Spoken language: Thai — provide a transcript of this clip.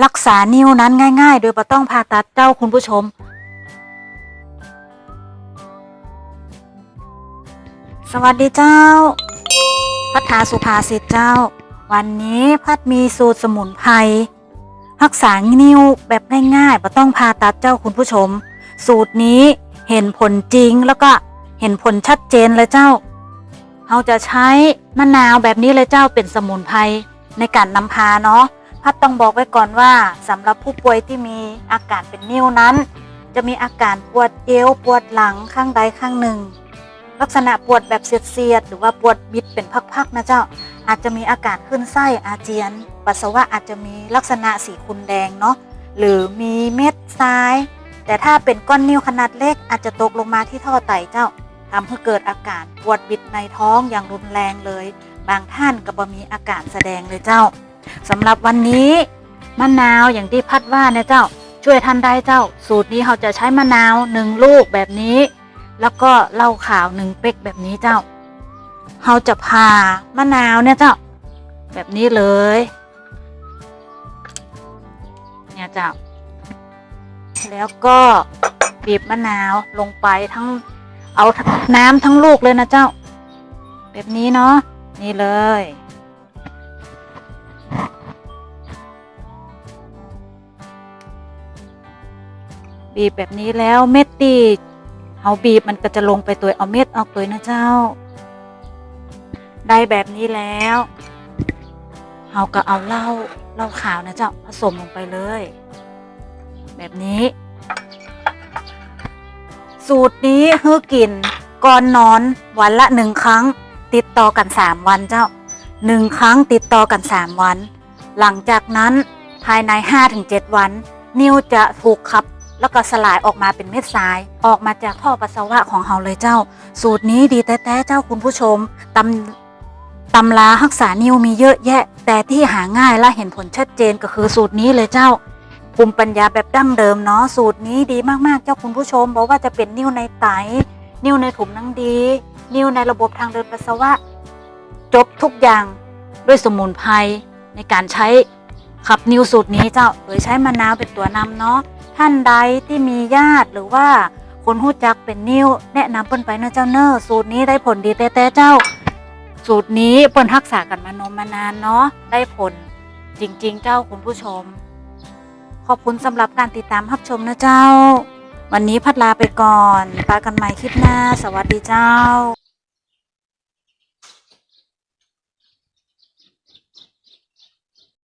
รักษานิ้วนั้นง่าย ๆ โดยบ่ต้องผ่าตัดเจ้าคุณผู้ชม สวัสดีเจ้า พัฒนาสุภาษิตเจ้า วันนี้พัดมีสูตรสมุนไพรรักษานิ้วแบบง่ายๆบ่ต้องผ่าตัดเจ้าคุณผู้ชม สูตรนี้เห็นผลจริงแล้วก็เห็นผลชัดเจนเลยเจ้าเราจะใช้มะนาวแบบนี้เลยเจ้าเป็นสมุนไพรในการนำพาเนาะ พัดต้องบอกไว้ก่อนว่าสำหรับผู้ป่วยที่มีอาการเป็นนิ้วนั้น จะมีอาการปวดเอวปวดหลังข้างใดข้างหนึ่ง ลักษณะปวดแบบเสียดๆหรือว่าปวดบิดเป็นพักๆนะเจ้า อาจจะมีอาการขึ้นไส้อาเจียน ปัสสาวะอาจจะมีลักษณะสีขุ่นแดงเนาะหรือมีเม็ดทราย แต่ถ้าเป็นก้อนนิ้วขนาดเล็กอาจจะตกลงมาที่ท่อไตเจ้าทำให้เกิดอาการปวดบิดในท้องอย่างรุนแรงเลย บางท่านก็บ่มีอาการแสดงเลยเจ้า สำหรับวันนี้มะนาวอย่างที่พัดว่าเนี่ยเจ้า ช่วยท่านได้เจ้า สูตรนี้เขาจะใช้มะนาวหนึ่งลูกแบบนี้ แล้วก็เหล้าขาวหนึ่งเป๊กแบบนี้เจ้าเราจะผ่ามะนาวเนี่ยเจ้า แบบนี้เลย เนี่ยเจ้า แล้วก็บีบมะนาวลงไปทั้งเอาน้ำทั้งลูกเลยนะเจ้า แบบนี้เนาะนี่เลย บีบแบบนี้แล้วเม็ดตีเอาบีบมันก็จะลงไปตัวเอาเม็ดออกตัวนะเจ้า ได้แบบนี้แล้วเราก็เอาเหล้าเหล้าขาวนะเจ้าผสมลงไปเลย แบบนี้ สูตรนี้ฮือกินก่อนนอนวันละหนึ่งครั้ง ติดต่อกันสามวันเจ้าหนึ่งครั้งติดต่อกันสามวัน หลังจากนั้นภายในห้าถึงเจ็ดวัน นิ้วจะถูกขับ แล้วก็สลายออกมาเป็นเม็ดทราย ออกมาจากท่อปัสสาวะของเราเลยเจ้า สูตรนี้ดีแต่แต่เจ้าคุณผู้ชมตำตำรารักษานิ้วมีเยอะแยะ แต่ที่หาง่ายและเห็นผลชัดเจนก็คือสูตรนี้เลยเจ้าภูมิปัญญาแบบดั้งเดิมเนาะสูตรนี้ดีมากๆ เจ้าคุณผู้ชมบอกว่าจะเป็นนิ้วในไต นิ้วในถุงนังดี นิ้วในระบบทางเดินปัสสาวะ จบทุกอย่างด้วยสมุนไพรในการใช้ขับนิ้วสูตรนี้เจ้าโดยใช้มะนาวเป็นตัวนำเนาะ ท่านใดที่มีญาติหรือว่าคนหู้จักเป็นนิ้ว แนะนำเปิ้นไปนะเจ้าเนอสูตรนี้ได้ผลดีแต่แต่เจ้า สูตรนี้เปิ้นรักษากันมานมมานานเนาะได้ผลจริง ๆ เจ้าคุณผู้ชม ขอบคุณสำหรับการติดตามรับชมนะเจ้า วันนี้พัดลาไปก่อนปากันใหม่คลิปหน้า สวัสดีเจ้า